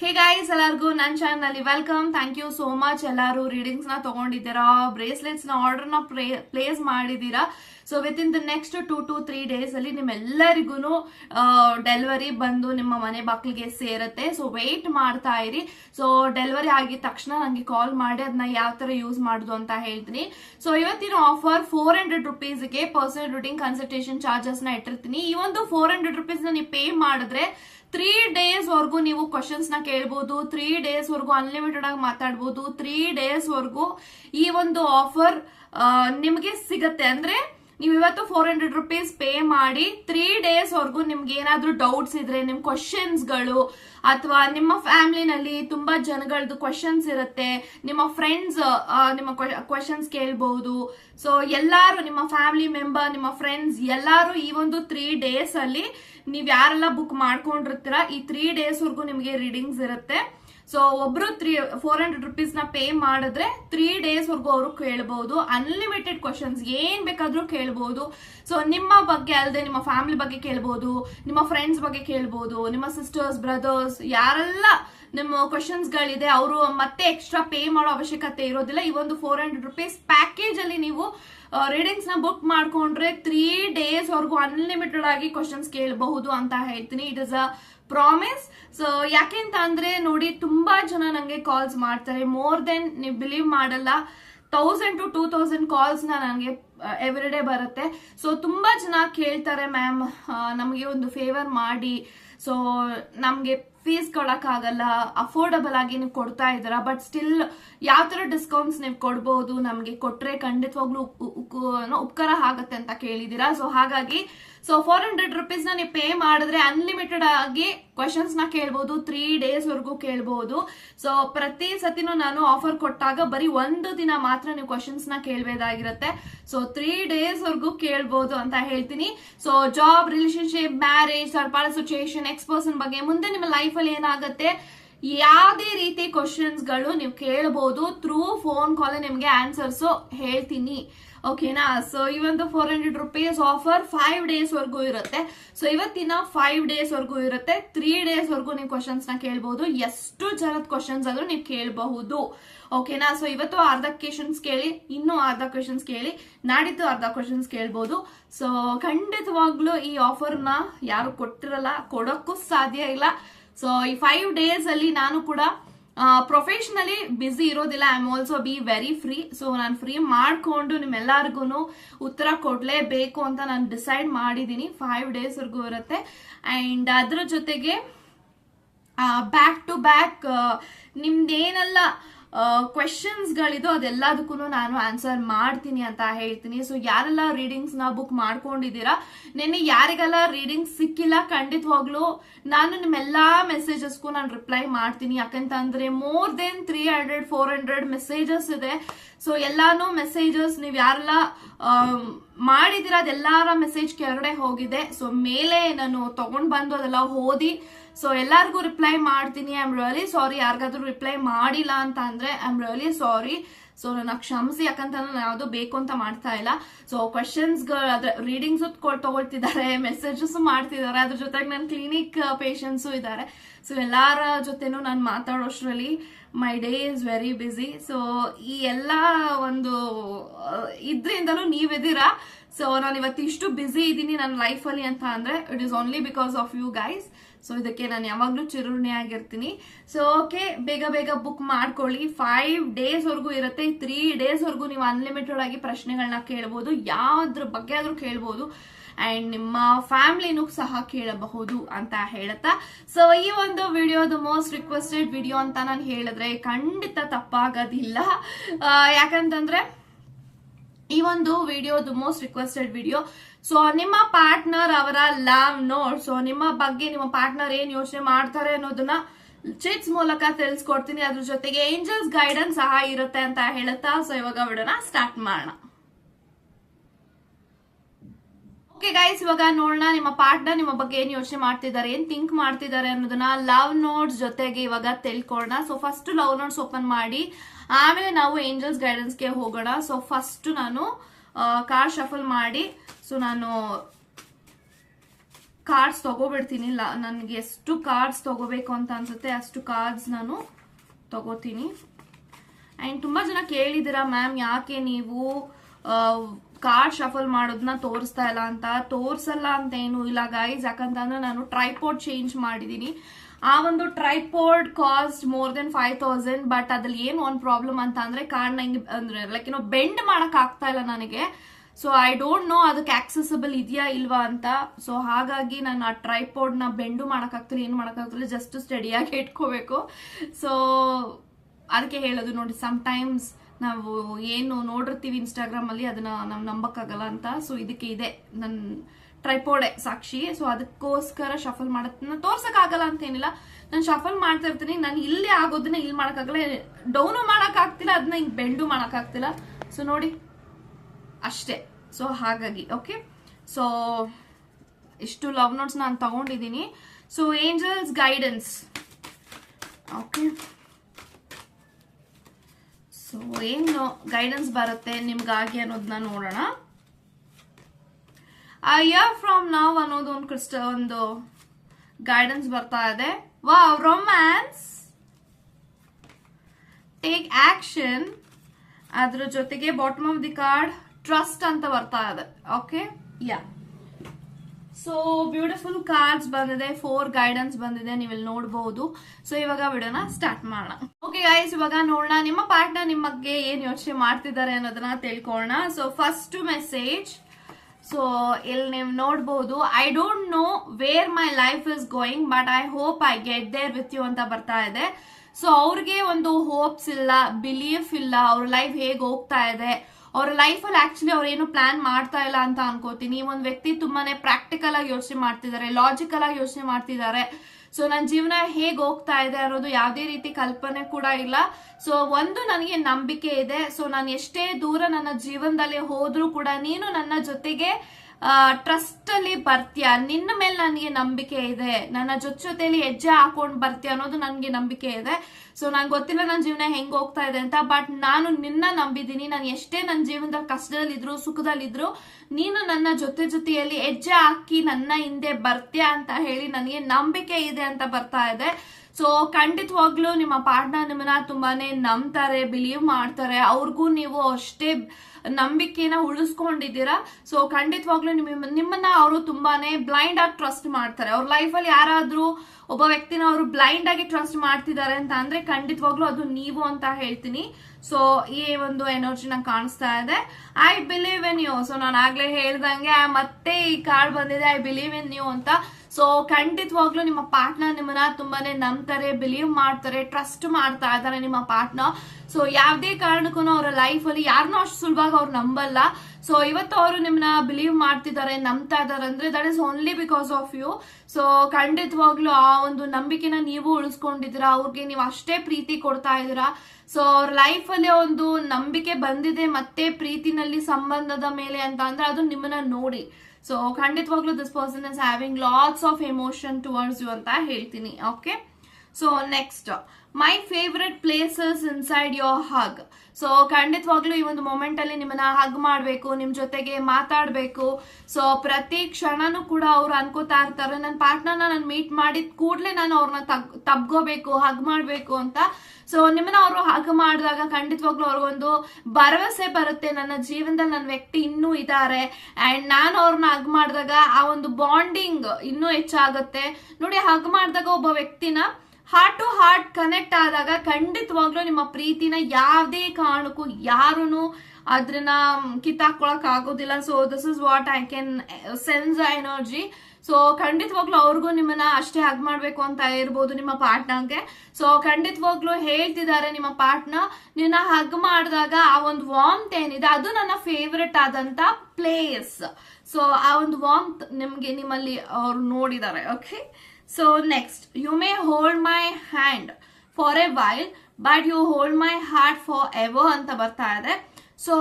ಹೇ guys ಎಲ್ಲರಿಗೂ ನನ್ನ channel welcome thank you so much ಎಲ್ಲರೂ ರೀಡಿಂಗ್ಸ್ನ ತಗೊಂಡಿದ್ದೀರಾ? ಬ್ರೇಸ್ಲೆಟ್ಸ್ನ ಆರ್ಡರ್ನ ಪ್ಲೇಸ್ ಮಾಡಿದ್ದೀರಾ? So with in the next two to three days ಅಲ್ಲಿ ನಿಮ್ಮೆಲ್ಲರಿಗೂ ಡೆಲಿವರಿ ಬಂದು ನಿಮ್ಮ ಮನೆ ಬಾಗಿಲಿಗೆ ಸೇರುತ್ತೆ. ಸೊ ವೆಯ್ಟ್ ಮಾಡ್ತಾ ಇರಿ. ಸೊ ಡೆಲಿವರಿ ಆಗಿದ ತಕ್ಷಣ ನನಗೆ ಕಾಲ್ ಮಾಡಿ ಅದನ್ನ ಯಾವ ತರ ಯೂಸ್ ಮಾಡುದು ಅಂತ ಹೇಳ್ತೀನಿ. ಸೊ ಇವತ್ತಿನ ಆಫರ್ ಫೋರ್ ಹಂಡ್ರೆಡ್ ರುಪೀಸ್ಗೆ ಪರ್ಸನಲ್ ರೂಟಿಂಗ್ ಕನ್ಸಲ್ಟೇಷನ್ ಚಾರ್ಜಸ್ನ ಇಟ್ಟಿರ್ತೀನಿ. ಈ ಒಂದು ಫೋರ್ ಹಂಡ್ರೆಡ್ ರುಪೀಸ್ ನೀವು ಪೇ ಮಾಡಿದ್ರೆ ತ್ರೀ ಡೇಸ್ ವರ್ಗು ನೀವು ಕ್ವಶನ್ಸ್ನ ಕೇಳಬಹುದು ತ್ರೀ ಡೇಸ್ ವರ್ಗು ಅನ್ಲಿಮಿಟೆಡ್ ಆಗಿ ಮಾತಾಡಬಹುದು ತ್ರೀ ಡೇಸ್ ವರ್ಗು ಈ ಒಂದು ಆಫರ್ ನಿಮಗೆ ಸಿಗತ್ತೆ. ಅಂದ್ರೆ ನೀವು ಇವತ್ತು ಫೋರ್ ಹಂಡ್ರೆಡ್ ರುಪೀಸ್ ಪೇ ಮಾಡಿ ತ್ರೀ ಡೇಸ್ ವರ್ಗು ನಿಮ್ಗೆ ಏನಾದ್ರೂ ಡೌಟ್ಸ್ ಇದ್ರೆ, ನಿಮ್ ಕ್ವಶನ್ಸ್ಗಳು ಅಥವಾ ನಿಮ್ಮ ಫ್ಯಾಮಿಲಿನಲ್ಲಿ ತುಂಬಾ ಜನಗಳದ್ದು ಕ್ವಶನ್ಸ್ ಇರುತ್ತೆ, ನಿಮ್ಮ ಫ್ರೆಂಡ್ಸ್ ನಿಮ್ಮ ಕ್ವಶನ್ಸ್ ಕೇಳ್ಬಹುದು ಸೊ ಎಲ್ಲಾರು ನಿಮ್ಮ ಫ್ಯಾಮಿಲಿ ಮೆಂಬರ್ ನಿಮ್ಮ ಫ್ರೆಂಡ್ಸ್ ಎಲ್ಲಾರು ಈ ಒಂದು ತ್ರೀ ಡೇಸ್ ಅಲ್ಲಿ ನೀವ್ ಯಾರೆಲ್ಲ ಬುಕ್ ಮಾಡ್ಕೊಂಡಿರ್ತೀರಾ, ಈ ತ್ರೀ ಡೇಸ್ ವರ್ಗು ನಿಮಗೆ ರೀಡಿಂಗ್ಸ್ ಇರುತ್ತೆ. ಸೊ ಒಬ್ರು ತ್ರೀ ಫೋರ್ ಹಂಡ್ರೆಡ್ ರುಪೀಸ್ನ ಪೇ ಮಾಡಿದ್ರೆ ತ್ರೀ ಡೇಸ್ ವರ್ಗು ಅವರು ಕೇಳಬಹುದು ಅನ್ಲಿಮಿಟೆಡ್ ಕ್ವಶನ್ಸ್ ಏನ್ ಬೇಕಾದ್ರೂ ಕೇಳಬಹುದು ಸೊ ನಿಮ್ಮ ಬಗ್ಗೆ ಅಲ್ಲದೆ ನಿಮ್ಮ ಫ್ಯಾಮಿಲಿ ಬಗ್ಗೆ ಕೇಳಬಹುದು ನಿಮ್ಮ ಫ್ರೆಂಡ್ಸ್ ಬಗ್ಗೆ ಕೇಳಬಹುದು ನಿಮ್ಮ ಸಿಸ್ಟರ್ಸ್ ಬ್ರದರ್ಸ್ ಯಾರೆಲ್ಲ ನಿಮ್ಮ ಕ್ವಶನ್ಸ್ ಗಳಿದೆ, ಅವರು ಮತ್ತೆ ಎಕ್ಸ್ಟ್ರಾ ಪೇ ಮಾಡೋ ಅವಶ್ಯಕತೆ ಇರೋದಿಲ್ಲ. ಈ ಒಂದು ಫೋರ್ ಹಂಡ್ರೆಡ್ ರುಪೀಸ್ ಪ್ಯಾಕೇಜ್ ಅಲ್ಲಿ ನೀವು ರೀಡಿಂಗ್ಸ್ನ ಬುಕ್ ಮಾಡ್ಕೊಂಡ್ರೆ ತ್ರೀ ಡೇಸ್ ವರೆಗೂ ಅನ್ಲಿಮಿಟೆಡ್ ಆಗಿ ಕ್ವಶನ್ಸ್ ಕೇಳಬಹುದು ಅಂತ ಹೇಳ್ತೀನಿ. It is a promise so ಯಾಕೆಂತ ಅಂದ್ರೆ ನೋಡಿ, ತುಂಬಾ ಜನ ನಂಗೆ ಕಾಲ್ಸ್ ಮಾಡ್ತಾರೆ. ಮೋರ್ ದೆನ್ ನೀವು ಬಿಲೀವ್ ಮಾಡಲ್ಲ thousand to two thousand calls ನನಗೆ ಎವ್ರಿ ಡೇ ಬರುತ್ತೆ. ಸೊ ತುಂಬಾ ಜನ ಕೇಳ್ತಾರೆ ಮ್ಯಾಮ್ ನಮಗೆ ಒಂದು ಫೇವರ್ ಮಾಡಿ. ಸೊ ನಮ್ಗೆ ಫೀಸ್ ಕೊಡಕ್ಕಾಗಲ್ಲ ಅಫೋರ್ಡಬಲ್ ಆಗಿ ನೀವು ಕೊಡ್ತಾ ಇದ್ದೀರಾ ಬಟ್ ಸ್ಟಿಲ್ ಯಾವ ತರ ಡಿಸ್ಕೌಂಟ್ಸ್ ನೀವು ಕೊಡ್ಬೋದು? ನಮಗೆ ಕೊಟ್ಟರೆ ಖಂಡಿತವಾಗ್ಲೂ ಉಪಕಾರ ಆಗತ್ತೆ ಅಂತ ಕೇಳಿದೀರಾ ಸೊ ಹಾಗಾಗಿ ಸೊ ಫೋರ್ ಹಂಡ್ರೆಡ್ ರುಪೀಸ್ ನೀವು ಪೇ ಮಾಡಿದ್ರೆ ಅನ್ಲಿಮಿಟೆಡ್ ಆಗಿ ಕ್ವಶನ್ಸ್ನ ಕೇಳ್ಬೋದು ತ್ರೀ ಡೇಸ್ ವರ್ಗೂ ಕೇಳ್ಬೋದು. ಸೊ ಪ್ರತಿ ಸತಿನೂ ನಾನು ಆಫರ್ ಕೊಟ್ಟಾಗ ಬರೀ ಒಂದು ದಿನ ಮಾತ್ರ ನೀವು ಕ್ವಶನ್ಸ್ನ ಕೇಳಬೇಕಾಗಿರುತ್ತೆ. ಸೊ ತ್ರೀ ಡೇಸ್ ವರ್ಗೂ ಕೇಳ್ಬೋದು ಅಂತ ಹೇಳ್ತೀನಿ. ಸೊ ಜಾಬ್ ರಿಲೇಶನ್ಶಿಪ್ ಮ್ಯಾರೇಜ್ ಸರ್ಪಾಳ ಸಿಚುಯೇಷನ್ ಎಕ್ಸ್ಪರ್ಸನ್ ಬಗ್ಗೆ ಮುಂದೆ ನಿಮ್ಮ ಲೈಫ್ ಅಲ್ಲಿ ಏನಾಗುತ್ತೆ, ಯಾವುದೇ ರೀತಿ ಕ್ವಶನ್ಸ್ಗಳು ನೀವು ಕೇಳಬಹುದು ಥ್ರೂ ಫೋನ್ ಕಾಲ್ ನಿಮ್ಗೆ ಆನ್ಸರ್ಸ್ ಹೇಳ್ತೀನಿ. ಓಕೆನಾ ಸೊ ಈ ಒಂದು four hundred rupees offer five days ವರ್ಗೂ ಇರುತ್ತೆ. ಸೊ ಇವತ್ತಿನ ಫೈವ್ ಡೇಸ್ ವರ್ಗೂ ಇರುತ್ತೆ. ತ್ರೀ ಡೇಸ್ ವರ್ಗೂ ನೀವು ಕ್ವಶನ್ಸ್ನ ಕೇಳಬಹುದು ಎಷ್ಟು ಜನದ ಕ್ವಶನ್ಸ್ ಆದ್ರೂ ನೀವು ಕೇಳಬಹುದು. ಓಕೆನಾ ಸೊ ಇವತ್ತು ಅರ್ಧ ಕ್ವೆಶನ್ಸ್ ಕೇಳಿ, ಇನ್ನೂ ಅರ್ಧ ಕ್ವೆಶನ್ಸ್ ಕೇಳಿ, ನಾಡಿದ್ದು ಅರ್ಧ ಕ್ವಶನ್ಸ್ ಕೇಳಬಹುದು ಸೊ ಖಂಡಿತವಾಗ್ಲೂ ಈ ಆಫರ್ನ ಯಾರು ಕೊಟ್ಟಿರಲ್ಲ, ಕೊಡೋಕ್ಕೂ ಸಾಧ್ಯ ಇಲ್ಲ. ಸೊ ಈ ಫೈವ್ ಡೇಸ್ ಅಲ್ಲಿ ನಾನು ಕೂಡ ಪ್ರೊಫೆಷನಲಿ ಬ್ಯುಸಿ ಇರೋದಿಲ್ಲ. I am also be very free so ನಾನು ಫ್ರೀ ಮಾಡಿಕೊಂಡು ನಿಮ್ಮೆಲ್ಲರಿಗೂ ಉತ್ತರ ಕೊಡ್ಲೇಬೇಕು ಅಂತ ನಾನು ಡಿಸೈಡ್ ಮಾಡಿದ್ದೀನಿ ಫೈವ್ ಡೇಸ್ ವರ್ಗೂ ಇರುತ್ತೆ. ಅಂಡ್ ಅದರ ಜೊತೆಗೆ ಬ್ಯಾಕ್ ಟು ಬ್ಯಾಕ್ ನಿಮ್ದೇನೆಲ್ಲ ಕ್ವೆಶನ್ಸ್ ಗಳಿದೋ ಅದೆಲ್ಲದಕ್ಕೂ ನಾನು ಆನ್ಸರ್ ಮಾಡ್ತೀನಿ ಅಂತ ಹೇಳ್ತೀನಿ. ಸೊ ಯಾರೆಲ್ಲ ರೀಡಿಂಗ್ಸ್ನ ಬುಕ್ ಮಾಡ್ಕೊಂಡಿದ್ದೀರಾ, ನಿನ್ನೆ ಯಾರಿಗೆಲ್ಲ ರೀಡಿಂಗ್ಸ್ ಸಿಕ್ಕಿಲ್ಲ ಖಂಡಿತವಾಗ್ಲೂ ನಾನು ನಿಮ್ಮೆಲ್ಲಾ ಮೆಸೇಜಸ್ಗೂ ನಾನು ರಿಪ್ಲೈ ಮಾಡ್ತೀನಿ. ಯಾಕಂತಂದ್ರೆ more than three hundred four hundred messages ಇದೆ. ಸೊ ಎಲ್ಲಾನು ಮೆಸೇಜಸ್ ನೀವು ಯಾರೆಲ್ಲ ಮಾಡಿದಿರ ಅದೆಲ್ಲಾರ ಮೆಸೇಜ್ ಕೆಳಗಡೆ ಹೋಗಿದೆ. ಸೊ ಮೇಲೆ ನಾನು ತಗೊಂಡ್ ಬಂದು ಅದೆಲ್ಲ ಓದಿ ಸೊ ಎಲ್ಲಾರ್ಗೂ ರಿಪ್ಲೈ ಮಾಡ್ತೀನಿ ಐ ಆಮ್ ರಿಯಲಿ ಸಾರಿ ಯಾರಿಗಾದ್ರೂ ರಿಪ್ಲೈ ಮಾಡಿಲ್ಲ ಅಂತ ಅಂದ್ರೆ I am really sorry so ನನ್ನ ಕ್ಷಮಿಸಿ, ಯಾಕಂತ ನಾನು ಯಾವುದು ಬೇಕು ಅಂತ ಮಾಡ್ತಾ ಇಲ್ಲ. ಸೊ ಕ್ವಶನ್ಸ್ ಅದ್ರ ರೀಡಿಂಗ್ಸ್ ತಗೊಳ್ತಿದ್ದಾರೆ ಮೆಸೇಜಸ್ ಮಾಡ್ತಿದ್ದಾರೆ. ಅದ್ರ ಜೊತೆಗೆ ನನ್ನ ಕ್ಲಿನಿಕ್ ಪೇಷಂಟ್ಸು ಇದ್ದಾರೆ ಸೊ ಎಲ್ಲರ ಜೊತೆನೂ ನಾನು ಮಾತಾಡೋಷ್ರಲ್ಲಿ my day is very busy so ಈ ಎಲ್ಲ ಒಂದು ಇದ್ರಿಂದಲೂ ನೀವಿದ್ದೀರಾ? ಸೊ ನಾನು ಇವತ್ತು ಇಷ್ಟು ಬ್ಯುಸಿ ಇದ್ದೀನಿ ನನ್ನ ಲೈಫಲ್ಲಿ ಅಂತ ಅಂದರೆ it is only because of you guys so ಇದಕ್ಕೆ ನಾನು ಯಾವಾಗಲೂ ಚಿರುಣಿ ಆಗಿರ್ತೀನಿ. ಸೊ ಓಕೆ ಬೇಗ ಬೇಗ ಬುಕ್ ಮಾಡ್ಕೊಳ್ಳಿ. ಫೈವ್ ಡೇಸ್ವರೆಗೂ ಇರುತ್ತೆ. ತ್ರೀ ಡೇಸ್ವರೆಗೂ ನೀವು ಅನ್ಲಿಮಿಟೆಡ್ ಆಗಿ ಪ್ರಶ್ನೆಗಳನ್ನ ಕೇಳ್ಬೋದು. ಯಾವ್ದ್ರ ಬಗ್ಗೆ ಆದರೂ ಕೇಳ್ಬೋದು. ಅಂಡ್ ನಿಮ್ಮ ಫ್ಯಾಮಿಲಿನೂ ಸಹ ಕೇಳಬಹುದು ಅಂತ ಹೇಳುತ್ತಾ? ಸೊ ಈ ಒಂದು ವಿಡಿಯೋದು ಮೋಸ್ಟ್ ರಿಕ್ವೆಸ್ಟೆಡ್ ವಿಡಿಯೋ ಅಂತ ನಾನು ಹೇಳಿದ್ರೆ ಖಂಡಿತ ತಪ್ಪಾಗೋದಿಲ್ಲ. ಯಾಕಂತಂದ್ರೆ ಈ ಒಂದು video the most requested video so ನಿಮ್ಮ ಪಾರ್ಟ್ನರ್ ಅವರ ಲವ್ ನೋಡ್ ಸೊ ನಿಮ್ಮ ಬಗ್ಗೆ ನಿಮ್ಮ ಪಾರ್ಟ್ನರ್ ಏನ್ ಯೋಚನೆ ಮಾಡ್ತಾರೆ ಅನ್ನೋದನ್ನ ಚಿಟ್ಸ್ ಮೂಲಕ ತಿಳಿಸ್ಕೊಡ್ತೀನಿ. ಅದ್ರ ಜೊತೆಗೆ ಏಂಜಲ್ಸ್ ಗೈಡೆನ್ಸ್ ಸಹ ಇರುತ್ತೆ ಅಂತ ಹೇಳುತ್ತಾ? ಸೊ ಇವಾಗ ವಿಡಿಯೋನ ಸ್ಟಾರ್ಟ್ ಮಾಡೋಣ. ಓಕೆ ಗೈಸ್ ಇವಾಗ ನೋಡೋಣ ನಿಮ್ಮ ಪಾರ್ಟ್ನರ್ ನಿಮ್ಮ ಬಗ್ಗೆ ಏನ್ ಯೋಚನೆ ಮಾಡ್ತಿದ್ದಾರೆ, ಏನ್ ಥಿಂಕ್ ಮಾಡ್ತಿದ್ದಾರೆ ಅನ್ನೋದನ್ನ ಲವ್ ನೋಟ್ಸ್ ಜೊತೆಗೆ ಇವಾಗ ತಿಳ್ಕೊಳ್ಳೋಣ. So first love notes open ಮಾಡಿ. ಆಮೇಲೆ ನಾವು ಏಂಜಲ್ಸ್ ಗೈಡೆನ್ಸ್ಗೆ ಹೋಗೋಣ. ಸೊ ಫಸ್ಟ್ ನಾನು ಕಾರ್ ಶಫಲ್ ಮಾಡಿ. ಸೊ ನಾನು ಕಾರ್ಡ್ಸ್ ತಗೋಬಿಡ್ತೀನಿ. ನನ್ಗೆ ಎಷ್ಟು ಕಾರ್ಡ್ಸ್ ತಗೋಬೇಕು ಅಂತ ಅನ್ಸುತ್ತೆ, ಅಷ್ಟು ಕಾರ್ಡ್ಸ್ ನಾನು ತಗೋತೀನಿ. ಆ್ಯಂಡ್ ತುಂಬ ಜನ ಕೇಳಿದ್ದೀರಾ ಮ್ಯಾಮ್ ಯಾಕೆ ನೀವು ಕಾರ್ಡ್ ಶಫಲ್ ಮಾಡೋದನ್ನ ತೋರಿಸ್ತಾ ಇಲ್ಲ ಅಂತ. ತೋರಿಸಲ್ಲ ಅಂತ ಏನು ಇಲ್ಲ ಗೈಸ್ ಯಾಕಂತಂದ್ರೆ ನಾನು ಟ್ರೈಪೋರ್ಡ್ ಚೇಂಜ್ ಮಾಡಿದ್ದೀನಿ ಆ ಒಂದು tripod cost more than five thousand but ಅದ್ರಲ್ಲಿ ಏನು ಒಂದು ಪ್ರಾಬ್ಲಮ್ ಅಂತ ಅಂದ್ರೆ ಕಾರ್ಡ್ ನಂಗೆ ಅಂದ್ರೆ ಲೈಕ್ ಏನೋ ಬೆಂಡ್ ಮಾಡಕ್ ಆಗ್ತಾ ಇಲ್ಲ ನನಗೆ. ಸೊ ಐ ಡೋಂಟ್ ನೋ ಅದಕ್ಕೆ ಆಕ್ಸೆಸಬಲ್ ಇದೆಯಾ ಇಲ್ವಾ ಅಂತ. ಸೊ ಹಾಗಾಗಿ ನಾನು ಆ ಟ್ರೈಪೋರ್ಡ್ನ ಬೆಂಡು ಮಾಡೋಕ್ಕಾಗ್ತಿಲ್ಲ ಏನು ಮಾಡೋಕ್ಕಾಗ್ತಿಲ್ಲ ಜಸ್ಟ್ ಸ್ಟಡಿಯಾಗಿ ಇಟ್ಕೋಬೇಕು. ಸೊ ಅದಕ್ಕೆ ಹೇಳೋದು ನೋಡಿ ಟೈಮ್ಸ್ ನಾವು ಏನು ನೋಡಿರ್ತೀವಿ ಇನ್ಸ್ಟಾಗ್ರಾಮ್ ಅಲ್ಲಿ, ಅದನ್ನ ನಾವು ನಂಬಕ್ಕಾಗಲ್ಲ ಅಂತ. ಸೊ ಇದಕ್ಕೆ ಇದೆ ನನ್ನ ಟ್ರೈಪೋಡೆ ಸಾಕ್ಷಿ. ಸೊ ಅದಕ್ಕೋಸ್ಕರ ಶಫಲ್ ಮಾಡೋದನ್ನ ತೋರ್ಸಕ್ ಆಗಲ್ಲ ಅಂತ ಏನಿಲ್ಲ ನಾನು ಶಫಲ್ ಮಾಡ್ತಾ ಇರ್ತೀನಿ. ನಾನು ಇಲ್ಲಿ ಆಗೋದನ್ನ ಇಲ್ಲಿ ಮಾಡೋಕ್ಕಾಗಲ್ಲ. ಡೌನು ಮಾಡೋಕ್ಕಾಗ್ತಿಲ್ಲ ಅದನ್ನ ಹಿಂಗೆ ಬೆಂಡು ಮಾಡೋಕ್ಕಾಗ್ತಿಲ್ಲ. ಸೊ ನೋಡಿ. ಅಷ್ಟೇ. ಸೊ ಹಾಗಾಗಿ ಓಕೆ ಸೊ ಇಷ್ಟು ಲವ್ ನೋಟ್ಸ್ ನಾನು ತಗೊಂಡಿದ್ದೀನಿ. So angels guidance okay so ಏನು ಗೈಡೆನ್ಸ್ ಬರುತ್ತೆ ನಿಮ್ಗಾಗಿ ಅನ್ನೋದನ್ನ ನೋಡೋಣ. ಐ ಫ್ರಮ್ ನಾವ್ ಅನ್ನೋದು ಒಂದು ಕ್ರಿಸ್ಟ ಒಂದು ಗೈಡೆನ್ಸ್ ಬರ್ತಾ ಇದೆ. ವಾವ್ ರೊಮ್ಯಾನ್ಸ್ ಟೇಕ್ ಆಕ್ಷನ್ ಅದ್ರ ಜೊತೆಗೆ bottom of the card trust ಅಂತ ಬರ್ತಾ ಇದೆ. Okay yeah so beautiful cards ಬಂದಿದೆ ಫೋರ್ ಗೈಡೆನ್ಸ್ ಬಂದಿದೆ ನೀವು ಇಲ್ಲಿ ನೋಡಬಹುದು ಸೊ ಇವಾಗ ವಿಡಿಯೋನ ಸ್ಟಾರ್ಟ್ ಮಾಡೋಣ. ಓಕೆ ಗೈಸ್ ಇವಾಗ ನೋಡೋಣ, ನಿಮ್ಮ ಪಾರ್ಟ್ನರ್ ನಿಮ್ಮ ಬಗ್ಗೆ ಏನ್ ಯೋಚನೆ ಮಾಡ್ತಿದ್ದಾರೆ ಅನ್ನೋದನ್ನ ತಿಳ್ಕೊಳ್ಳೋಣ. ಸೊ ಫಸ್ಟ್ ಮೆಸೇಜ್ ಸೊ ಇಲ್ಲಿ ನೀವು ನೋಡಬಹುದು I don't know where my life is going but I hope I get there with you ಅಂತ ಬರ್ತಾ ಇದೆ. ಸೊ ಅವ್ರಿಗೆ ಒಂದು ಹೋಪ್ಸ್ ಇಲ್ಲ ಬಿಲೀಫ್ ಇಲ್ಲ, ಅವ್ರ ಲೈಫ್ ಹೇಗೆ ಹೋಗ್ತಾ ಇದೆ. ಅವ್ರ ಲೈಫಲ್ಲಿ ಆಕ್ಚುಲಿ ಅವ್ರು ಏನು ಪ್ಲಾನ್ ಮಾಡ್ತಾ ಇಲ್ಲ ಅಂತ ಅನ್ಕೋತೀನಿ. ಒಂದು ವ್ಯಕ್ತಿ ತುಂಬಾನೇ ಪ್ರಾಕ್ಟಿಕಲ್ ಆಗಿ ಯೋಚನೆ ಮಾಡ್ತಿದ್ದಾರೆ ಲಾಜಿಕಲ್ ಆಗಿ ಯೋಚನೆ ಮಾಡ್ತಿದ್ದಾರೆ ಸೊ ನನ್ನ ಜೀವನ ಹೇಗೆ ಹೋಗ್ತಾ ಇದೆ ಅನ್ನೋದು ಯಾವುದೇ ರೀತಿ ಕಲ್ಪನೆ ಕೂಡ ಇಲ್ಲ. ಸೊ ಒಂದು ನನಗೆ ನಂಬಿಕೆ ಇದೆ. ಸೊ ನಾನು ಎಷ್ಟೇ ದೂರ ನನ್ನ ಜೀವನದಲ್ಲಿ ಹೋದ್ರೂ ಕೂಡ ನೀನು ನನ್ನ ಜೊತೆಗೆ ಟ್ರಸ್ಟ್ ಅಲ್ಲಿ ಬರ್ತೀಯ? ನಿನ್ನ ಮೇಲೆ ನನಗೆ ನಂಬಿಕೆ ಇದೆ. ನನ್ನ ಜೊತೆ ಜೊತೆಯಲ್ಲಿ ಹೆಜ್ಜೆ ಹಾಕೊಂಡ್ ಬರ್ತೀಯ ಅನ್ನೋದು ನನಗೆ ನಂಬಿಕೆ ಇದೆ. ಸೊ ನಂಗೆ ಗೊತ್ತಿಲ್ಲ ನನ್ನ ಜೀವನ ಹೆಂಗ್ ಹೋಗ್ತಾ ಇದೆ ಅಂತ ಬಟ್ ನಾನು ನಿನ್ನ ನಂಬಿದ್ದೀನಿ. ನಾನು ಎಷ್ಟೇ ನನ್ನ ಜೀವನದಲ್ಲಿ ಕಷ್ಟದಲ್ಲಿದ್ರು, ಸುಖದಲ್ಲಿದ್ರು, ನೀನು ನನ್ನ ಜೊತೆ ಜೊತೆಯಲ್ಲಿ ಹೆಜ್ಜೆ ಹಾಕಿ ನನ್ನ ಹಿಂದೆ ಬರ್ತೀಯ ಅಂತ ಹೇಳಿ ನನಗೆ ನಂಬಿಕೆ ಇದೆ ಅಂತ ಬರ್ತಾ ಇದೆ. ಸೊ ಖಂಡಿತವಾಗ್ಲೂ ನಿಮ್ಮ ಪಾರ್ಟ್ನರ್ ನಿಮ್ಮನ್ನ ತುಂಬಾನೇ ನಂಬ್ತಾರೆ ಬಿಲೀವ್ ಮಾಡ್ತಾರೆ. ಅವ್ರಿಗೂ ನೀವು ಅಷ್ಟೇ ನಂಬಿಕೆನ ಉಳಿಸ್ಕೊಂಡಿದ್ದೀರಾ? ಸೊ ಖಂಡಿತವಾಗ್ಲೂ ನಿಮ್ಮ ನಿಮ್ಮನ್ನ ಅವರು ತುಂಬಾನೇ ಬ್ಲೈಂಡ್ ಆಗಿ ಟ್ರಸ್ಟ್ ಮಾಡ್ತಾರೆ. ಅವ್ರ ಲೈಫಲ್ಲಿ ಯಾರಾದ್ರೂ ಒಬ್ಬ ವ್ಯಕ್ತಿನ ಅವರು ಬ್ಲೈಂಡ್ ಆಗಿ ಟ್ರಸ್ಟ್ ಮಾಡ್ತಿದ್ದಾರೆ ಅಂತ ಅಂದ್ರೆ ಖಂಡಿತವಾಗ್ಲೂ ಅದು ನೀವು ಅಂತ ಹೇಳ್ತೀನಿ. ಸೊ ಈ ಒಂದು ಎನರ್ಜಿನ ಕಾಣಿಸ್ತಾ ಇದೆ. I believe in you so ನಾನು ಆಗ್ಲೇ ಹೇಳ್ದಂಗೆ ಮತ್ತೆ ಈ ಕಾರ್ಡ್ ಬಂದಿದೆ. ಐ ಬಿಲೀವ್ ಇನ್ ಯು ಅಂತ. ಸೊ ಖಂಡಿತವಾಗ್ಲೂ ನಿಮ್ಮ ಪಾರ್ಟ್ನರ್ ನಿಮ್ಮನ್ನ ತುಂಬಾನೇ ನಂಬ್ತಾರೆ ಬಿಲೀವ್ ಮಾಡ್ತಾರೆ ಟ್ರಸ್ಟ್ ಮಾಡ್ತಾ ಇದ್ದಾರೆ ನಿಮ್ಮ ಪಾರ್ಟ್ನರ್ ಸೊ ಯಾವುದೇ ಕಾರಣಕ್ಕೂ ಅವರ ಲೈಫಲ್ಲಿ ಯಾರನ್ನೂ ಅಷ್ಟು ಸುಲಭವಾಗಿ ಅವ್ರು ನಂಬಲ್ಲ. ಸೊ ಇವತ್ತು ಅವರು ನಿಮ್ಮನ್ನ ಬಿಲೀವ್ ಮಾಡ್ತಿದ್ದಾರೆ, ನಂಬ್ತಾ ಇದ್ದಾರೆ ಅಂದ್ರೆ that is only because of you so ಖಂಡಿತವಾಗ್ಲೂ ಆ ಒಂದು ನಂಬಿಕೆನ ನೀವು ಉಳಿಸ್ಕೊಂಡಿದ್ದೀರಾ, ಅವ್ರಿಗೆ ನೀವು ಅಷ್ಟೇ ಪ್ರೀತಿ ಕೊಡ್ತಾ ಇದ್ದೀರಾ. ಸೊ ಅವ್ರ ಅಲ್ಲಿ ಒಂದು ನಂಬಿಕೆ ಬಂದಿದೆ, ಮತ್ತೆ ಪ್ರೀತಿನಲ್ಲಿ ಸಂಬಂಧದ ಮೇಲೆ ಅಂತ ಅಂದ್ರೆ ಅದು ನಿಮ್ಮನ್ನ ನೋಡಿ. ಸೊ ಖಂಡಿತವಾಗ್ಲೂ this person is having lots of emotion towards you ಅಂತ ಹೇಳ್ತೀನಿ okay so next my favourite places inside your hug so ಖಂಡಿತವಾಗ್ಲೂ ಈ ಒಂದು ಮೊಮೆಂಟ್ ಅಲ್ಲಿ ನಿಮ್ಮನ್ನ ಹಗ್ ಮಾಡಬೇಕು, ನಿಮ್ ಜೊತೆಗೆ ಮಾತಾಡಬೇಕು. ಸೊ ಪ್ರತಿ ಕ್ಷಣನೂ ಕೂಡ ಅವ್ರು ಅನ್ಕೋತಾ ಇರ್ತಾರೆ ನನ್ನ ಪಾರ್ಟ್ನರ್ನ ನಾನು ಮೀಟ್ ಮಾಡಿದ ಕೂಡಲೇ ನಾನು ಅವ್ರನ್ನ ತಗ್ ತಗೋಬೇಕು ಹಗ್ ಮಾಡಬೇಕು ಅಂತ. ಸೊ ನಿಮ್ಮನ್ನ ಅವರು ಹಗ್ ಮಾಡಿದಾಗ ಖಂಡಿತವಾಗ್ಲೂ ಅವ್ರಿಗೊಂದು ಭರವಸೆ ಬರುತ್ತೆ. ನನ್ನ ಜೀವನದಲ್ಲಿ ನನ್ನ ವ್ಯಕ್ತಿ ಇನ್ನೂ ಇದ್ದಾರೆ ಅಂಡ್ ನಾನು ಅವ್ರನ್ನ ಹಗ್ ಮಾಡಿದಾಗ ಆ ಒಂದು ಬಾಂಡಿಂಗ್ ಇನ್ನೂ ಹೆಚ್ಚಾಗುತ್ತೆ. ನೋಡಿ ಹಗ್ ಮಾಡಿದಾಗ ಒಬ್ಬ ವ್ಯಕ್ತಿನ ಹಾರ್ಟ್ ಟು ಹಾರ್ಟ್ ಕನೆಕ್ಟ್ ಆದಾಗ ಖಂಡಿತವಾಗ್ಲೂ ನಿಮ್ಮ ಪ್ರೀತಿನ ಯಾವುದೇ ಕಾರಣಕ್ಕೂ ಯಾರೂ ಅದನ್ನ ಕಿತ್ತಾಕೊಳಕ್ ಆಗೋದಿಲ್ಲ. So this is what I can sense energy so ಖಂಡಿತವಾಗ್ಲೂ ಅವ್ರಿಗೂ ನಿಮ್ಮನ್ನ ಅಷ್ಟೇ ಹಗ್ ಮಾಡ್ಬೇಕು ಅಂತ ಇರ್ಬೋದು ನಿಮ್ಮ ಪಾರ್ಟ್ನರ್ಗೆ ಸೊ ಖಂಡಿತವಾಗ್ಲೂ ಹೇಳ್ತಿದ್ದಾರೆ ನಿಮ್ಮ ಪಾರ್ಟ್ನರ್ ನಿನ್ನ ಹಗ್ ಮಾಡಿದಾಗ ಆ ಒಂದು ವಾಮ್ತ್ ಏನಿದೆ, ಅದು ನನ್ನ ಫೇವ್ರೆಟ್ ಆದಂತ ಪ್ಲೇಸ್ ಸೊ ಆ ಒಂದು ವಾಮ್ತ್ ನಿಮ್ಗೆ ನಿಮ್ಮಲ್ಲಿ ಅವ್ರು ನೋಡಿದ್ದಾರೆ okay so next you may hold my hand for a while, but you hold my heart for ever ಅಂತ ಬರ್ತಾ ಇದೆ. ಸೊ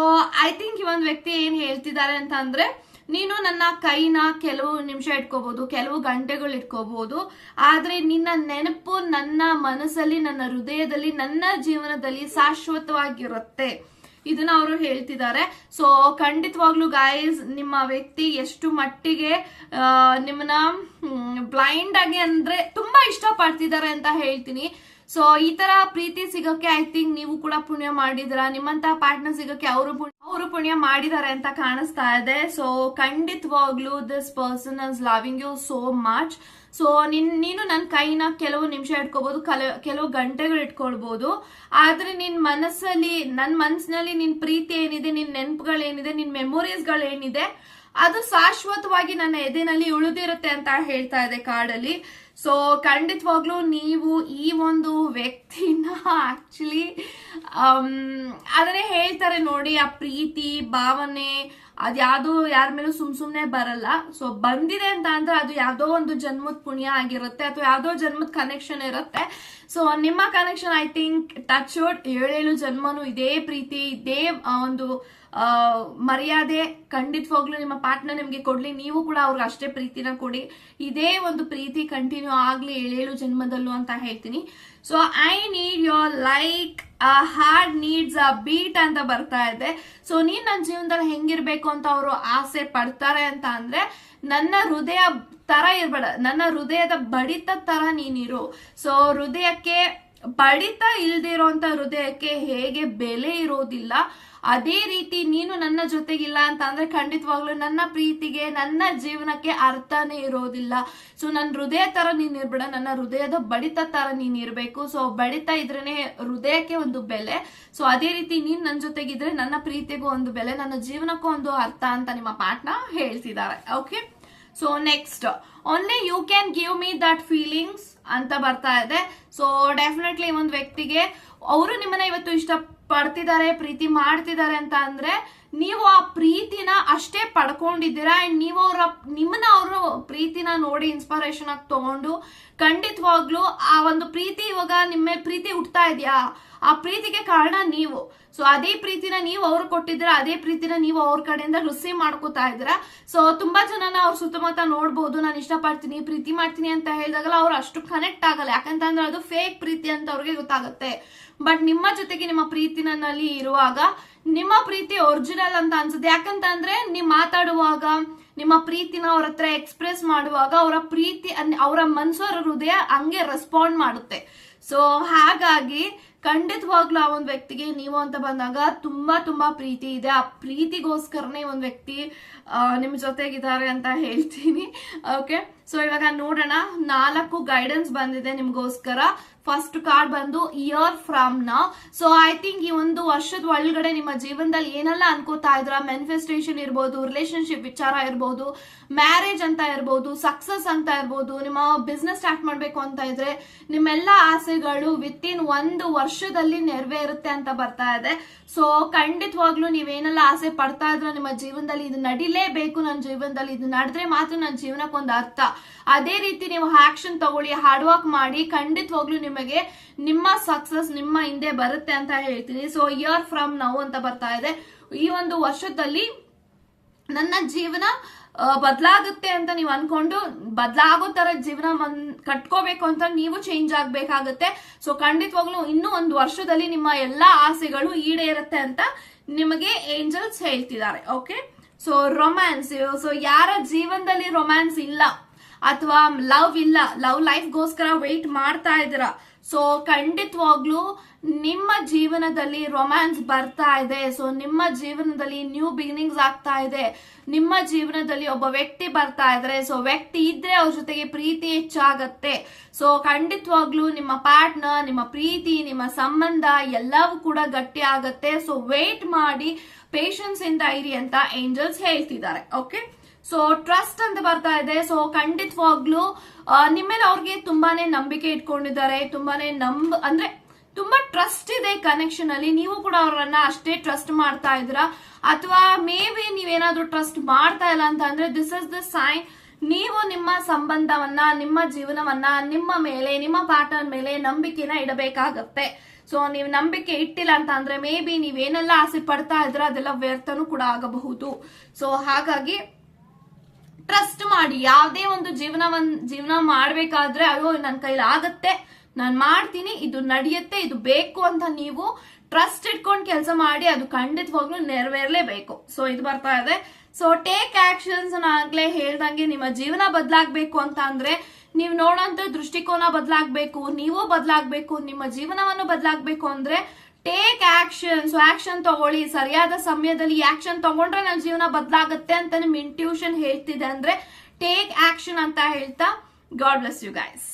ಐ ಥಿಂಕ್ ಈ ಒಂದು ವ್ಯಕ್ತಿ ಏನ್ ಹೇಳ್ತಿದ್ದಾರೆ ಅಂತ ಅಂದ್ರೆ ನೀನು ನನ್ನ ಕೈನ ಕೆಲವು ನಿಮಿಷ ಇಟ್ಕೋಬಹುದು ಕೆಲವು ಗಂಟೆಗಳು ಇಟ್ಕೋಬಹುದು ಆದ್ರೆ ನಿನ್ನ ನೆನಪು ನನ್ನ ಮನಸ್ಸಲ್ಲಿ ನನ್ನ ಹೃದಯದಲ್ಲಿ ನನ್ನ ಜೀವನದಲ್ಲಿ ಶಾಶ್ವತವಾಗಿರುತ್ತೆ. ಇದನ್ನ ಅವರು ಹೇಳ್ತಿದ್ದಾರೆ. ಸೊ ಖಂಡಿತವಾಗ್ಲೂ ಗಾಯಸ್ ನಿಮ್ಮ ವ್ಯಕ್ತಿ ಎಷ್ಟು ಮಟ್ಟಿಗೆ ನಿಮ್ಮನ್ನ ಬ್ಲೈಂಡ್ ಆಗಿ ಅಂದ್ರೆ ತುಂಬಾ ಇಷ್ಟ ಪಡ್ತಿದ್ದಾರೆ ಅಂತ ಹೇಳ್ತೀನಿ. ಸೊ ಈ ತರ ಪ್ರೀತಿ ಸಿಗೋಕೆ ಐ ಥಿಂಕ್ ನೀವು ಕೂಡ ಪುಣ್ಯ ಮಾಡಿದಿರ ನಿಮ್ಮಂತ ಪಾರ್ಟ್ನರ್ ಸಿಗೋಕೆ ಅವರು ಅವರು ಪುಣ್ಯ ಮಾಡಿದ್ದಾರೆ ಅಂತ ಕಾಣಿಸ್ತಾ ಇದೆ. ಸೊ ಖಂಡಿತವಾಗ್ಲೂ this person is loving you so much so ನಿನ್, ನೀನು ನನ್ನ ಕೈನ ಕೆಲವು ನಿಮಿಷ ಇಟ್ಕೋಬಹುದು ಕೆಲವು ಗಂಟೆಗಳು ಇಟ್ಕೊಳ್ಬಹುದು ಆದ್ರೆ ನಿನ್ ಮನಸ್ಸಲ್ಲಿ ನನ್ನ ಮನಸ್ಸಿನಲ್ಲಿ ನಿನ್ ಪ್ರೀತಿ ಏನಿದೆ, ನಿನ್ ನೆನಪುಗಳೇನಿದೆ, ನಿನ್ ಮೆಮೊರೀಸ್ಗಳು ಏನಿದೆ ಅದು ಶಾಶ್ವತವಾಗಿ ನನ್ನ ಎದೆನಲ್ಲಿ ಉಳಿದಿರುತ್ತೆ ಅಂತ ಹೇಳ್ತಾ ಇದೆ ಕಾಡಲ್ಲಿ. ಸೊ ಖಂಡಿತವಾಗ್ಲೂ ನೀವು ಈ ಒಂದು ವ್ಯಕ್ತಿನ ಆಕ್ಚುಲಿ ಅದನ್ನೇ ಹೇಳ್ತಾರೆ ನೋಡಿ, ಆ ಪ್ರೀತಿ, ಭಾವನೆ ಅದ್ಯಾವುದೋ ಯಾರ ಮೇಲೂ ಸುಮ್ ಸುಮ್ನೆ ಬರಲ್ಲ. ಸೊ ಬಂದಿದೆ ಅಂತ ಅಂದ್ರೆ ಅದು ಯಾವ್ದೋ ಒಂದು ಜನ್ಮದ ಪುಣ್ಯ ಆಗಿರುತ್ತೆ, ಅಥವಾ ಯಾವ್ದೋ ಜನ್ಮದ ಕನೆಕ್ಷನ್ ಇರುತ್ತೆ. ಸೊ ನಿಮ್ಮ ಕನೆಕ್ಷನ್ ಐ ಥಿಂಕ್ ಟಚ್ ಏಳೇಳು ಜನ್ಮನು ಇದೇ ಪ್ರೀತಿ, ಇದೇ ಒಂದು ಮರ್ಯಾದೆ ಖಂಡಿತವಾಗ್ಲೂ ನಿಮ್ಮ ಪಾರ್ಟ್ನರ್ ನಿಮಗೆ ಕೊಡ್ಲಿ. ನೀವು ಕೂಡ ಅವ್ರಿಗೆ ಅಷ್ಟೇ ಪ್ರೀತಿನ ಕೊಡಿ. ಇದೇ ಒಂದು ಪ್ರೀತಿ ಕಂಟಿನ್ಯೂ ಆಗ್ಲಿ ಏಳೇಳು ಜನ್ಮದಲ್ಲೂ ಅಂತ ಹೇಳ್ತೀನಿ. So I need your like a heart needs a beat ಅಂತ ಬರ್ತಾ ಇದೆ. ಸೊ ನೀನ್ ನನ್ನ ಜೀವನದಲ್ಲಿ ಹೆಂಗಿರ್ಬೇಕು ಅಂತ ಅವರು ಆಸೆ ಪಡ್ತಾರೆ ಅಂತ ಅಂದ್ರೆ, ನನ್ನ ಹೃದಯ ತರ ಇರ್ಬೇಡ. ನನ್ನ ಹೃದಯದ ಬಡಿತ ತರ ನೀನಿರು. ಸೊ ಹೃದಯಕ್ಕೆ ಬಡಿತ ಇಲ್ದಿರೋಂತ ಹೃದಯಕ್ಕೆ ಹೇಗೆ ಬೆಲೆ ಇರೋದಿಲ್ಲ. ಅದೇ ರೀತಿ ನೀನು ನನ್ನ ಜೊತೆಗಿಲ್ಲ ಅಂತ ಅಂದ್ರೆ ಖಂಡಿತವಾಗ್ಲೂ ನನ್ನ ಪ್ರೀತಿಗೆ, ನನ್ನ ಜೀವನಕ್ಕೆ ಅರ್ಥನೇ ಇರೋದಿಲ್ಲ. ಸೊ ನನ್ನ ಹೃದಯ ತರ ನೀನ್ ಇರ್ಬೇಡ, ನನ್ನ ಹೃದಯದ ಬಡಿತ ತರ ನೀನ್ ಇರ್ಬೇಕು. ಸೊ ಬಡಿತ ಇದ್ರೇನೆ ಹೃದಯಕ್ಕೆ ಒಂದು ಬೆಲೆ. ಸೊ ಅದೇ ರೀತಿ ನೀನ್ ನನ್ನ ಜೊತೆಗಿದ್ರೆ ನನ್ನ ಪ್ರೀತಿಗೂ ಒಂದು ಬೆಲೆ, ನನ್ನ ಜೀವನಕ್ಕೂ ಒಂದು ಅರ್ಥ ಅಂತ ನಿಮ್ಮ ಪಾಠನ ಹೇಳ್ತಿದ್ದಾರೆ. Okay so next only you can give me that feelings ಅಂತ ಬರ್ತಾ ಇದೆ. ಸೊ ಡೆಫಿನೆಟ್ಲಿ ಒಂದು ವ್ಯಕ್ತಿಗೆ, ಅವರು ನಿಮ್ಮನ್ನ ಇವತ್ತು ಇಷ್ಟ ಪಡ್ತಿದ್ದಾರೆ ಪ್ರೀತಿ ಮಾಡ್ತಿದ್ದಾರೆ ಅಂತ ಅಂದ್ರೆ ನೀವು ಆ ಪ್ರೀತಿನ ಅಷ್ಟೇ ಪಡ್ಕೊಂಡಿದ್ದೀರಾ ಅಂಡ್ ನೀವು ಅವರ ನಿಮ್ಮನ್ನ ಅವರು ಪ್ರೀತಿನ ನೋಡಿ ಇನ್ಸ್ಪಿರೇಷನ್ ಆಗಿ ತಗೊಂಡು ಖಂಡಿತವಾಗ್ಲೂ ಆ ಒಂದು ಪ್ರೀತಿ ಇವಾಗ ನಿಮ್ಮ ಪ್ರೀತಿ ಹುಟ್ತಾ ಇದೆಯಾ? ಆ ಪ್ರೀತಿಗೆ ಕಾರಣ ನೀವು. ಸೊ ಅದೇ ಪ್ರೀತಿನ ನೀವು ಅವ್ರು ಕೊಟ್ಟಿದ್ದೀರಾ, ಅದೇ ಪ್ರೀತಿನ ನೀವು ಅವ್ರ ಕಡೆಯಿಂದ ರಿಸೀವ್ ಮಾಡ್ಕೋತಾ ಇದ್ದೀರಾ. ಸೊ ತುಂಬಾ ಜನನ ಅವ್ರ ಸುತ್ತಮುತ್ತ ನೋಡ್ಬೋದು, ನಾನು ಇಷ್ಟಪಡ್ತೀನಿ, ಪ್ರೀತಿ ಮಾಡ್ತೀನಿ ಅಂತ ಹೇಳಿದಾಗಲ್ಲ ಅವ್ರು ಅಷ್ಟು ಕನೆಕ್ಟ್ ಆಗಲ್ಲ. ಯಾಕಂತಂದ್ರೆ ಅದು ಫೇಕ್ ಪ್ರೀತಿ ಅಂತ ಅವ್ರಿಗೆ ಗೊತ್ತಾಗುತ್ತೆ. ಬಟ್ ನಿಮ್ಮ ಜೊತೆಗೆ ನಿಮ್ಮ ಪ್ರೀತಿ ನನ್ನಲ್ಲಿ ಇರುವಾಗ, ನಿಮ್ಮ ಪ್ರೀತಿ ಒರಿಜಿನಲ್ ಅಂತ ಅನ್ಸುತ್ತೆ. ಯಾಕಂತಂದ್ರೆ, ನೀವು ಮಾತಾಡುವಾಗ, ನಿಮ್ಮ ಪ್ರೀತಿನ ಅವ್ರ ಹತ್ರ ಎಕ್ಸ್ಪ್ರೆಸ್ ಮಾಡುವಾಗ ಅವರ ಪ್ರೀತಿ ಅವರ ಮನ್ಸು, ಅವರ ಹೃದಯ ಹಂಗೆ ರೆಸ್ಪಾಂಡ್ ಮಾಡುತ್ತೆ. ಸೊ ಹಾಗಾಗಿ ಖಂಡಿತವಾಗ್ಲೂ ಆ ಒಂದು ವ್ಯಕ್ತಿಗೆ ನೀವು ಅಂತ ಬಂದಾಗ ತುಂಬಾ ತುಂಬಾ ಪ್ರೀತಿ ಇದೆ. ಆ ಪ್ರೀತಿಗೋಸ್ಕರನೇ ಒಂದು ವ್ಯಕ್ತಿ ನಿಮ್ಮ ನಿಮ್ ಜೊತೆಗಿದ್ದಾರೆ ಅಂತ ಹೇಳ್ತೀನಿ. ಓಕೆ ಸೊ ಇವಾಗ ನೋಡೋಣ, ನಾಲ್ಕು ಗೈಡೆನ್ಸ್ ಬಂದಿದೆ ನಿಮ್ಗೋಸ್ಕರ. ಫಸ್ಟ್ ಕಾರ್ಡ್ ಬಂದು ಇಯರ್ ಫ್ರಮ್ ನಾ ಸೊ ಐ ಥಿಂಕ್ ಈ ಒಂದು ವರ್ಷದ ಒಳಗಡೆ ನಿಮ್ಮ ಜೀವನದಲ್ಲಿ ಏನೆಲ್ಲ ಅನ್ಕೋತಾ ಇದ್ರ ಮ್ಯಾನಿಫೆಸ್ಟೇಷನ್ ಇರ್ಬೋದು ರಿಲೇಶನ್ಶಿಪ್ ವಿಚಾರ ಇರ್ಬೋದು ಮ್ಯಾರೇಜ್ ಅಂತ ಇರ್ಬೋದು ಸಕ್ಸಸ್ ಅಂತ ಇರ್ಬೋದು, ನಿಮ್ಮ ಬಿಸ್ನೆಸ್ ಸ್ಟಾರ್ಟ್ ಮಾಡ್ಬೇಕು ಅಂತ ಇದ್ರೆ ನಿಮ್ಮೆಲ್ಲ ಆಸೆಗಳು ವಿತ್ ಇನ್ ಒಂದು ವರ್ಷದಲ್ಲಿ ನೆರವೇರುತ್ತೆ ಅಂತ ಬರ್ತಾ ಇದೆ. ಸೊ ಖಂಡಿತವಾಗ್ಲೂ ನೀವೇನೆಲ್ಲ ಆಸೆ ಪಡ್ತಾ ಇದ್ರ ನಿಮ್ಮ ಜೀವನದಲ್ಲಿ ಇದು ನಡಿಲೇಬೇಕು, ನನ್ನ ಜೀವನದಲ್ಲಿ ಇದು ನಡೆದ್ರೆ ಮಾತ್ರ ನನ್ನ ಜೀವನಕ್ಕೆ ಒಂದು ಅರ್ಥ. ಅದೇ ರೀತಿ ನೀವು ಆಕ್ಷನ್ ತಗೊಳ್ಳಿ ಹಾರ್ಡ್ ವರ್ಕ್ ಮಾಡಿ, ಖಂಡಿತವಾಗ್ಲೂ ನಿಮಗೆ ನಿಮ್ಮ ಸಕ್ಸಸ್ ನಿಮ್ಮ ಹಿಂದೆ ಬರುತ್ತೆ ಅಂತ ಹೇಳ್ತೀನಿ. ಸೊ ಇಯರ್ ಫ್ರಮ್ ನೌ ಅಂತ ಬರ್ತಾ ಇದೆ. ಈ ಒಂದು ವರ್ಷದಲ್ಲಿ ನನ್ನ ಜೀವನ ಬದಲಾಗುತ್ತೆ ಅಂತ ನೀವು ಅನ್ಕೊಂಡು ಬದಲಾಗೋ ತರ ಜೀವನ ಕಟ್ಕೋಬೇಕು ಅಂತ ನೀವು ಚೇಂಜ್ ಆಗ್ಬೇಕಾಗುತ್ತೆ. ಸೊ ಖಂಡಿತವಾಗ್ಲೂ ಇನ್ನೂ ಒಂದು ವರ್ಷದಲ್ಲಿ ನಿಮ್ಮ ಎಲ್ಲಾ ಆಸೆಗಳು ಈಡೇರುತ್ತೆ ಅಂತ ನಿಮಗೆ ಏಂಜಲ್ಸ್ ಹೇಳ್ತಿದ್ದಾರೆ. ಓಕೆ ಸೊ ರೊಮ್ಯಾನ್ಸ್ ಸೊ ಯಾರ ಜೀವನದಲ್ಲಿ ರೊಮ್ಯಾನ್ಸ್ ಇಲ್ಲ? ಅಥವಾ ಲವ್ ಇಲ್ಲ, ಲವ್ ಲೈಫ್ಗೋಸ್ಕರ ವೆಯ್ಟ್ ಮಾಡ್ತಾ ಇದ್ದೀರಾ. ಸೊ ಖಂಡಿತವಾಗ್ಲೂ ನಿಮ್ಮ ಜೀವನದಲ್ಲಿ ರೊಮ್ಯಾನ್ಸ್ ಬರ್ತಾ ಇದೆ. ಸೊ ನಿಮ್ಮ ಜೀವನದಲ್ಲಿ ನ್ಯೂ ಬಿಗಿನಿಂಗ್ಸ್ ಆಗ್ತಾ ಇದೆ. ನಿಮ್ಮ ಜೀವನದಲ್ಲಿ ಒಬ್ಬ ವ್ಯಕ್ತಿ ಬರ್ತಾ ಇದ್ರೆ ಸೊ ವ್ಯಕ್ತಿ ಇದ್ರೆ ಅವ್ರ ಜೊತೆಗೆ ಪ್ರೀತಿ ಹೆಚ್ಚಾಗತ್ತೆ. ಸೊ ಖಂಡಿತವಾಗ್ಲೂ ನಿಮ್ಮ ಪಾರ್ಟ್ನರ್ ನಿಮ್ಮ ಪ್ರೀತಿ, ನಿಮ್ಮ ಸಂಬಂಧ ಎಲ್ಲವೂ ಕೂಡ ಗಟ್ಟಿ ಆಗತ್ತೆ. ಸೊ ವೇಟ್ ಮಾಡಿ ಪೇಷನ್ಸ್ ಇಂದ ಇರಿ ಅಂತ ಏಂಜಲ್ಸ್ ಹೇಳ್ತಿದ್ದಾರೆ. ಓಕೆ ಸೊ ಟ್ರಸ್ಟ್ ಅಂತ ಬರ್ತಾ ಇದೆ. ಸೊ ಖಂಡಿತವಾಗ್ಲೂ ನಿಮ್ಮ ಮೇಲೆ ಅವ್ರಿಗೆ ತುಂಬಾನೇ ನಂಬಿಕೆ ಇಟ್ಕೊಂಡಿದ್ದಾರೆ. ತುಂಬಾನೇ ನಂಬ, ಅಂದ್ರೆ ತುಂಬಾ ಟ್ರಸ್ಟ್ ಇದೆ ಕನೆಕ್ಷನ್ ಅಲ್ಲಿ. ನೀವು ಕೂಡ ಅವರನ್ನ ಅಷ್ಟೇ ಟ್ರಸ್ಟ್ ಮಾಡ್ತಾ ಇದ್ದೀರಾ? ಅಥವಾ ಮೇ ಬಿ ನೀವೇನಾದ್ರೂ ಟ್ರಸ್ಟ್ ಮಾಡ್ತಾ ಇಲ್ಲ ಅಂತ ಅಂದ್ರೆ ದಿಸ್ ಇಸ್ ದ ಸೈನ್ ನೀವು ನಿಮ್ಮ ಸಂಬಂಧವನ್ನ, ನಿಮ್ಮ ಜೀವನವನ್ನ, ನಿಮ್ಮ ಮೇಲೆ, ನಿಮ್ಮ ಪಾರ್ಟ್ನರ್ ಮೇಲೆ ನಂಬಿಕೆನ ಇಡಬೇಕಾಗತ್ತೆ. ಸೊ ನೀವು ನಂಬಿಕೆ ಇಟ್ಟಿಲ್ಲ ಅಂತ ಅಂದ್ರೆ ಮೇ ಬಿ ನೀವೇನೆಲ್ಲ ಆಸೆ ಪಡ್ತಾ ಇದ್ರ ಅದೆಲ್ಲ ವ್ಯರ್ಥನೂ ಕೂಡ ಆಗಬಹುದು. ಸೊ ಹಾಗಾಗಿ ಟ್ರಸ್ಟ್ ಮಾಡಿ, ಯಾವುದೇ ಒಂದು ಜೀವನ ಜೀವನ ಮಾಡ್ಬೇಕಾದ್ರೆ, ಅಯ್ಯೋ ನನ್ನ ಕೈಲಿ ಆಗತ್ತೆ, ನಾನು ಮಾಡ್ತೀನಿ, ಇದು ನಡೆಯುತ್ತೆ, ಇದು ಬೇಕು ಅಂತ ನೀವು ಟ್ರಸ್ಟ್ ಇಟ್ಕೊಂಡು ಕೆಲಸ ಮಾಡಿ, ಅದು ಖಂಡಿತವಾಗ್ಲೂ ನೆರವೇರ್ಲೇಬೇಕು. ಸೊ ಇದು ಬರ್ತಾ ಇದೆ. ಸೊ ಟೇಕ್ ಆಕ್ಷನ್ಸ್ ಆಗ್ಲೇ ಹೇಳ್ದಂಗೆ ನಿಮ್ಮ ಜೀವನ ಬದಲಾಗಬೇಕು ಅಂತ ಅಂದ್ರೆ, ನೀವು ನೋಡೋಂತ ದೃಷ್ಟಿಕೋನ ಬದಲಾಗಬೇಕು, ನೀವು ಬದಲಾಗಬೇಕು, ನಿಮ್ಮ ಜೀವನವನ್ನು ಬದಲಾಗಬೇಕು ಅಂದ್ರೆ ಟೇಕ್ ಆಕ್ಷನ್ ಸೊ ಆಕ್ಷನ್ ತಗೊಳ್ಳಿ. ಸರಿಯಾದ ಸಮಯದಲ್ಲಿ ಆಕ್ಷನ್ ತಗೊಂಡ್ರೆ ನನ್ನ ಜೀವನ ಬದಲಾಗುತ್ತೆ ಅಂತ ನಿಮ್ ಇಂಟ್ಯೂಷನ್ ಹೇಳ್ತಿದೆ ಅಂದ್ರೆ ಟೇಕ್ ಆಕ್ಷನ್ ಅಂತ ಹೇಳ್ತಾ ಗಾಡ್ ಬ್ಲೆಸ್ ಯು ಗೈಸ್